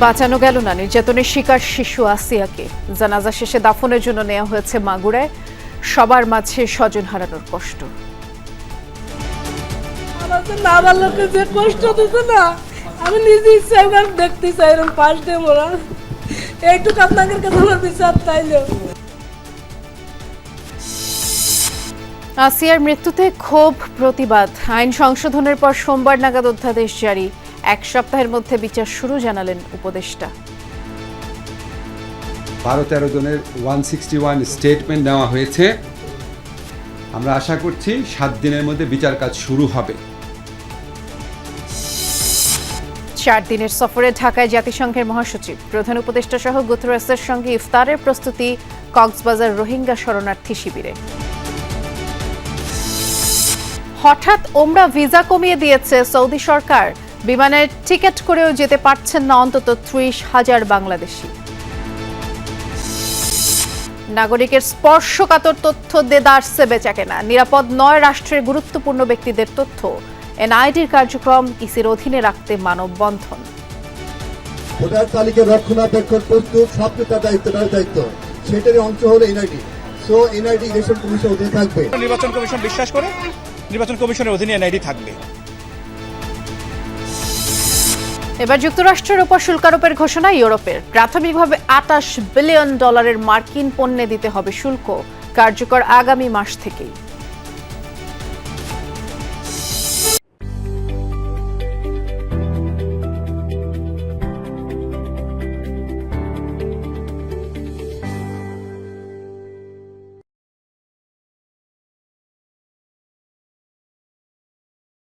বাঁচানো গেল না। নির্যাতনের শিকার শিশু আসিয়াকে। জানাজা শেষে দাফনের জন্য নেওয়া হয়েছে মাগুরায়। সবার মাঝে স্বজন হারানোর কষ্ট। আমার তো না আমার লোকে যে কষ্ট দিতে না আমি নিজে ইচ্ছা দেখতে চাই এরকম পাশ দিয়ে মোরা। এইটুকু আপনাদের কাছে আমার বিচার চাইলো। আসিয়ার মৃত্যুতে ক্ষোভ প্রতিবাদ। আইন সংশোধনের পর সোমবার নাগাদ অধ্যাদেশ জারি। এক সপ্তাহের মধ্যে বিচার শুরু জানালেন উপদেষ্টা। বারো তেরো জনের ওয়ান সিক্সটি ওয়ান স্টেটমেন্ট নেওয়া হয়েছে। আমরা আশা করছি সাত দিনের মধ্যে বিচার কাজ শুরু হবে। চার দিনের সফরে ঢাকায় জাতিসংঘের মহাসচিব প্রধান উপদেষ্টা সহ গুতরাসের সঙ্গে ইফতারের প্রস্তুতি কক্সবাজার রোহিঙ্গা শরণার্থী শিবিরে। হঠাৎ ওমরা ভিসা কমিয়ে দিয়েছে সৌদি সরকার। বিমানের টিকিট করেও যেতে পারছেন না অন্তত ত্রিশ হাজার বাংলাদেশি। নাগরিকের স্পর্শকাতর তথ্য দেদারসে বেচা কেনা নিরাপদ নয় রাষ্ট্রের গুরুত্বপূর্ণ ব্যক্তিদের তথ্য। এনআইডির কার্যক্রম ইসির অধীনে রাখতে মানববন্ধন। ভোটার তালিকা রক্ষণাবেক্ষণ প্রস্তুত সবচেয়ে তার দায়িত্ব তার দায়িত্ব। সেটারই অংশ হলো NID. So NID election commission অধীনে থাকবে। নির্বাচন কমিশন বিশ্বাস করে নির্বাচন কমিশনের অধীনে এনআইডি থাকবে। এবার যুক্তরাষ্ট্রের উপর শুল্কারোপের ঘোষণা ইউরোপের। প্রাথমিকভাবে আটাশ বিলিয়ন ডলারের মার্কিন পণ্যে দিতে হবে শুল্ক। কার্যকর আগামী মাস থেকেই।